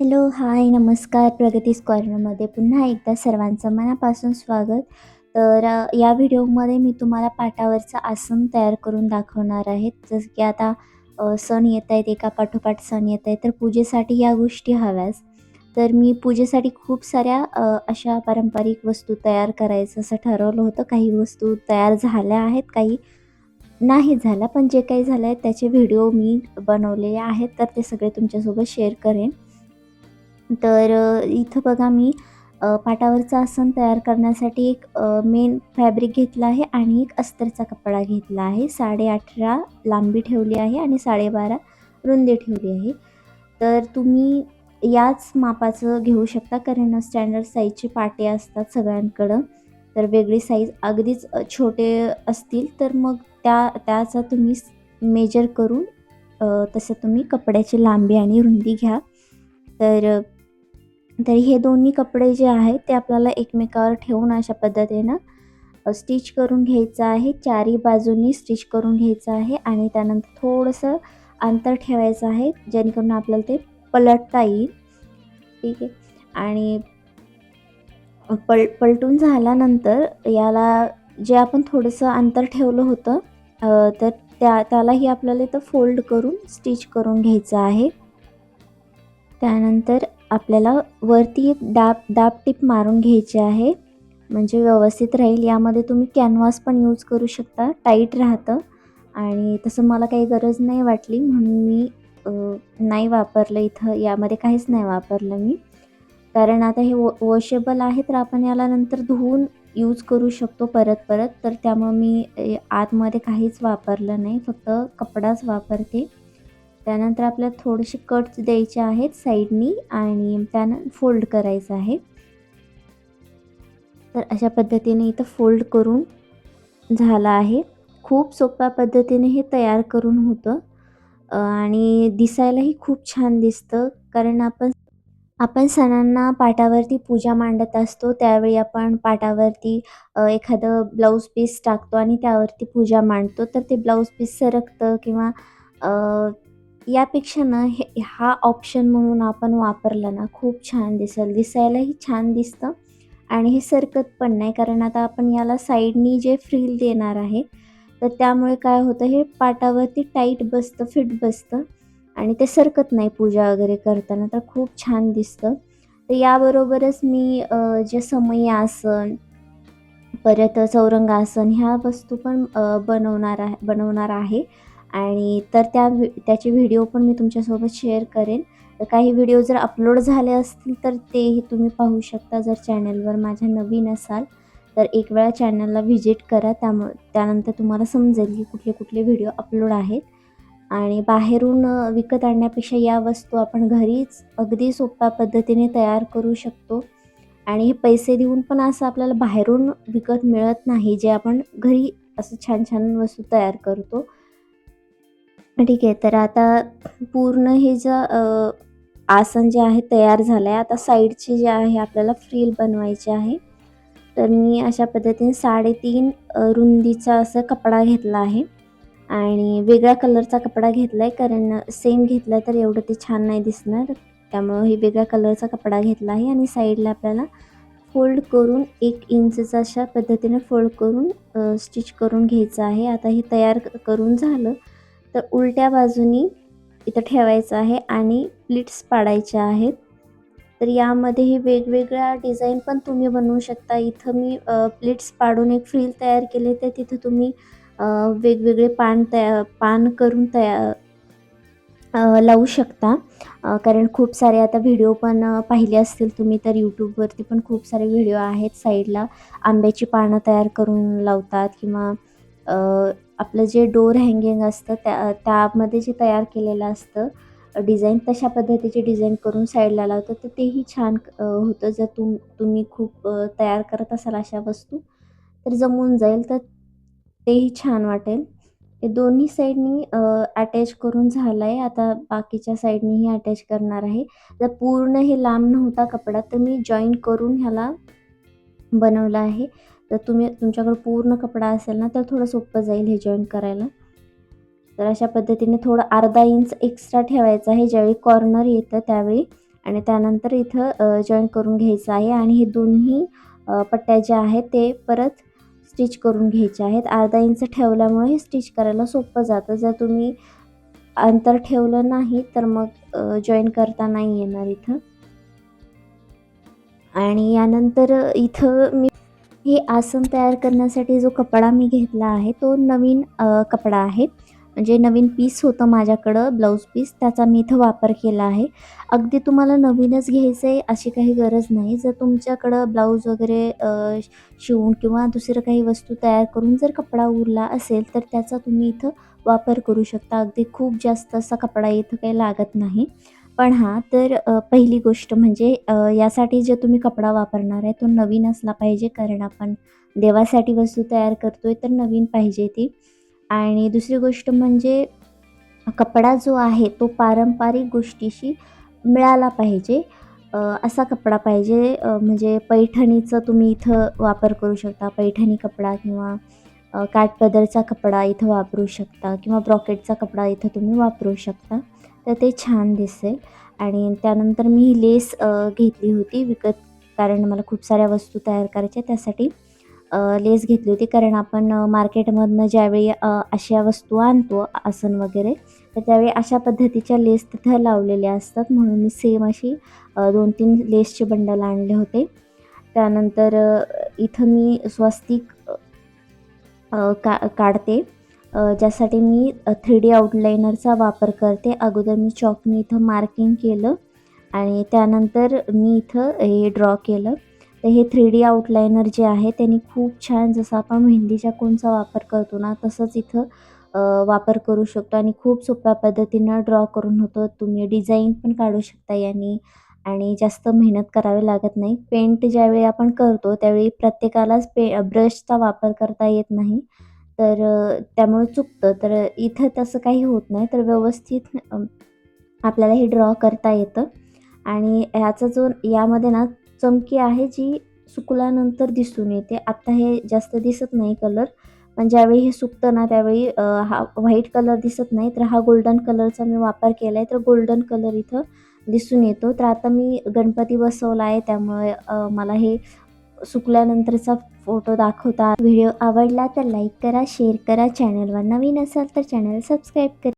Hello hi नमस्कार. प्रगतीस कॉर्नरमध्ये पुन्हा एकदा सर्वांचं मनापासून स्वागत. तर या व्हिडिओमध्ये मी तुम्हाला पाटावरचं आसन तयार करून दाखवणार आहे. जसं की आता सण येत आहेत एका पाठोपाठ सण येत आहेत तर पूजेसाठी या गोष्टी हव्याच. तर मी पूजेसाठी खूप साऱ्या अशा पारंपरिक वस्तू तयार करायचं असं ठरवलं होतं. काही वस्तू तयार झाल्या आहेत काही नाही झाल्या पण जे काही झालं आहे त्याचे व्हिडिओ मी बनवलेले आहेत तर ते सगळे तुमच्यासोबत शेअर करेन. तर इथं बघा मी पाटावरचं आसन तयार करण्यासाठी एक मेन फॅब्रिक घेतला आहे आणि एक अस्तरचा कपडा घेतला आहे. साडे अठरा लांबी ठेवली आहे आणि साडेबारा रुंदी ठेवली आहे. तर तुम्ही याच मापाचं घेऊ शकता. कारण स्टँडर्ड साईजचे पाटे असतात सगळ्यांकडं. तर वेगळी साईज अगदीच छोटे असतील तर मग त्या त्याचा तुम्ही मेजर करून तसं तुम्ही कपड्याची लांबी आणि रुंदी घ्या. तर तर हे दोन्ही कपडे जे आहेत ते आपल्याला एकमेकावर ठेवून अशा पद्धतीनं स्टिच करून घ्यायचं आहे. चारी बाजूंनी स्टिच करून घ्यायचं आहे आणि त्यानंतर थोडंसं अंतर ठेवायचं आहे जेणेकरून आपल्याला ते पलटता येईल. ठीक आहे. आणि पल पलटून झाल्यानंतर याला जे आपण थोडंसं अंतर ठेवलं होतं तर त्या त्यालाही आपल्याला इथं फोल्ड करून स्टिच करून घ्यायचं आहे. त्यानंतर आपल्याला वरती एक दाब दाब टीप मारून घ्यायची आहे. म्हणजे व्यवस्थित राहील. यामध्ये तुम्ही कॅनव्हास पण यूज करू शकता. टाईट राहतं. आणि तसं मला काही गरज नाही वाटली. म्हणून मी नाही वापरलं इथं. यामध्ये काहीच नाही वापरलं मी. कारण आता हे वॉ वॉशेबल आहे तर आपण याला नंतर धुवून यूज करू शकतो परत परत. तर त्यामुळं मी आतमध्ये काहीच वापरलं नाही. फक्त कपडाच वापरते. त्यानंतर आपल्याला थोडेसे कट्स द्यायचे आहेत साईडनी आणि त्यानं फोल्ड करायचं आहे. तर अशा पद्धतीने इथं फोल्ड करून झालं आहे. खूप सोप्या पद्धतीने हे तयार करून होतं. आणि दिसायलाही खूप छान दिसतं. कारण आपण आपण सणांना पाटावरती पूजा मांडत असतो. त्यावेळी आपण पाटावरती एखादं ब्लाऊज पीस टाकतो आणि त्यावरती पूजा मांडतो. तर ते ब्लाऊज पीस सरकतं किंवा यापेक्षा ना हे हा ऑप्शन म्हणून आपण वापरला ना खूप छान दिसेल. दिसायलाही छान दिसतं. आणि हे सरकत पण नाही कारण आता आपण याला साईडनी जे फ्रील देणार आहे तर त्यामुळे काय होतं हे पाटावरती टाईट बसतं फिट बसतं. आणि ते सरकत नाही पूजा वगैरे करताना तर खूप छान दिसतं. तर याबरोबरच मी जे समय आसन परत चौरंगासन ह्या वस्तू पण बनवणार आहे बनवणार आहे. आणि तर त्या व्हि त्याचे व्हिडिओ पण मी तुमच्यासोबत शेअर करेन. तर काही व्हिडिओ जर अपलोड झाले असतील तर तेही तुम्ही पाहू शकता जर चॅनलवर माझ्या नवीन असाल. तर एक वेळा चॅनलला व्हिजिट करा त्यामुळे त्यानंतर तुम्हाला समजेल की कुठले कुठले व्हिडिओ अपलोड आहेत. आणि बाहेरून विकत आणण्यापेक्षा या वस्तू आपण घरीच अगदी सोप्या पद्धतीने तयार करू शकतो. आणि हे पैसे देऊन पण असं आपल्याला बाहेरून विकत मिळत नाही जे आपण घरी असं छान छान वस्तू तयार करतो. ठीक आहे तर आता पूर्ण हे जे आसन जे आहे तयार झालं आहे आता साईडचे जे आहे आपल्याला फ्रील बनवायचे आहे तर मी अशा पद्धतीने साडेतीन रुंदीचा असा कपडा घेतला आहे आणि वेगळ्या कलरचा कपडा घेतला आहे कारण सेम घेतला तर एवढं ते छान नाही दिसणार त्यामुळं हे वेगळ्या कलरचा कपडा घेतला आहे आणि साईडला आपल्याला फोल्ड करून एक इंचचा अशा पद्धतीने फोल्ड करून स्टिच करून घ्यायचं आहे. आता हे तयार करून झालं तर उलट्या बाजूनी इथं ठेवायचं आहे आणि प्लिट्स पाडायच्या आहेत. तर यामध्ये हे वेगवेगळ्या डिझाईन पण तुम्ही बनवू शकता. इथं मी प्लेट्स पाडून एक फ्रील तयार केले तर तिथं तुम्ही वेगवेगळे पान तया पान करून तया लावू शकता. कारण खूप सारे आता व्हिडिओ पण पाहिले असतील तुम्ही तर यूट्यूबवरती पण खूप सारे व्हिडिओ आहेत. साईडला आंब्याची पानं तयार करून लावतात किंवा आपलं जे डोर हँगिंग असतं त्या त्यामध्ये जे तयार केलेलं असतं डिझाईन तशा पद्धतीचे डिझाईन करून साईडला लावतो तर तेही छान होतं. जर तुम तुम्ही खूप तयार करत असाल अशा वस्तू तर जमून जाईल. तर तेही छान वाटेल. हे दोन्ही साईडनी अटॅच करून झालं आहे आता बाकीच्या साईडनीही अटॅच करणार आहे. जर पूर्ण हे लांब नव्हता कपडा तर मी जॉईन करून ह्याला बनवलं आहे. तर तुम्ही तुमच्याकडे पूर्ण कपडा असेल ना तर थोडं सोपं जाईल हे जॉईन करायला. तर अशा पद्धतीने थोडं अर्धा इंच एक्स्ट्रा ठेवायचं आहे. ज्यावेळी कॉर्नर येतं त्यावेळी. आणि त्यानंतर इथं जॉईन करून घ्यायचं आहे. आणि हे दोन्ही पट्ट्या ज्या आहेत ते परत स्टिच करून घ्यायचे आहेत. अर्धा इंच ठेवल्यामुळे हे स्टिच करायला सोपं जातं. जर तुम्ही अंतर ठेवलं नाही तर मग जॉईन करता नाही येणार इथं. आणि यानंतर इथं मी हे आसन तयार करण्यासाठी जो कपडा मी घेतला आहे तो नवीन कपडा आहे. म्हणजे नवीन पीस होतं माझ्याकडं ब्लाऊज पीस त्याचा मी इथं वापर केला आहे. अगदी तुम्हाला नवीनच घ्यायचं आहे अशी काही गरज नाही. जर तुमच्याकडं ब्लाऊज वगैरे शिवून किंवा दुसरं काही वस्तू तयार करून जर कपडा उरला असेल तर त्याचा तुम्ही इथं वापर करू शकता. अगदी खूप जास्त असा कपडा इथं काही लागत नाही. पण हां तर पहिली गोष्ट म्हणजे यासाठी जे तुम्ही कपडा वापरणार आहे तो नवीन असला पाहिजे. कारण आपण देवासाठी वस्तू तयार करतोय तर नवीन पाहिजे ती. आणि दुसरी गोष्ट म्हणजे कपडा जो आहे तो पारंपरिक गोष्टीशी मिळाला पाहिजे. असा कपडा पाहिजे म्हणजे पैठणीचं तुम्ही इथं वापर करू शकता. पैठणी कपडा किंवा काठपदरचा कपडा इथं वापरू शकता किंवा ब्रॉकेटचा कपडा इथं तुम्ही वापरू शकता. तर ते छान दिसेल. आणि त्यानंतर मी लेस घेतली होती विकत कारण मला खूप साऱ्या वस्तू तयार करायच्या त्यासाठी लेस घेतली होती. कारण आपण मार्केटमधनं ज्यावेळी अशा वस्तू आणतो आसन वगैरे तर त्यावेळी अशा पद्धतीच्या लेस तिथं लावलेल्या असतात. म्हणून मी सेम अशी दोन तीन लेसचे बंडल आणले होते. त्यानंतर इथं मी स्वस्तिक का काढते. ज्यासाठी मी थ्री डी आउटलाइनरचा वापर करते. अगोदर मी चॉकनी इथं मार्किंग केलं आणि त्यानंतर मी इथं हे ड्रॉ केलं. तर हे थ्री डी आउटलाइनर जे आहे त्यांनी खूप छान जसं आपण मेहंदीच्या कोणचा वापर करतो ना तसंच इथं वापर करू शकतो आणि खूप सोप्या पद्धतीनं ड्रॉ करून होतो. तुम्ही डिझाईन पण काढू शकता याने आणि जास्त मेहनत करावी लागत नाही. पेंट ज्यावेळी आपण करतो त्यावेळी प्रत्येकालाच पे ब्रशचा वापर करता येत नाही. तर त्यामुळे चुकतं. तर इथं तसं काही होत नाही. तर व्यवस्थित आपल्याला हे ड्रॉ करता येतं. आणि ह्याचा जो यामध्ये ना चमकी आहे जी सुकल्यानंतर दिसून येते. आत्ता हे जास्त दिसत नाही कलर पण ज्यावेळी हे सुकतं ना त्यावेळी हा व्हाईट कलर दिसत नाही. तर हा गोल्डन कलरचा मी वापर केला आहे तर गोल्डन कलर इथं दिसून येतो. तर आता मी गणपती बसवला आहे. त्यामुळे मला हे सुकल्यानंतरचा फोटो दाखवता. व्हिडिओ आवडला तर लाईक करा शेअर करा. चॅनलवर नवीन असाल तर चॅनल सबस्क्राईब करा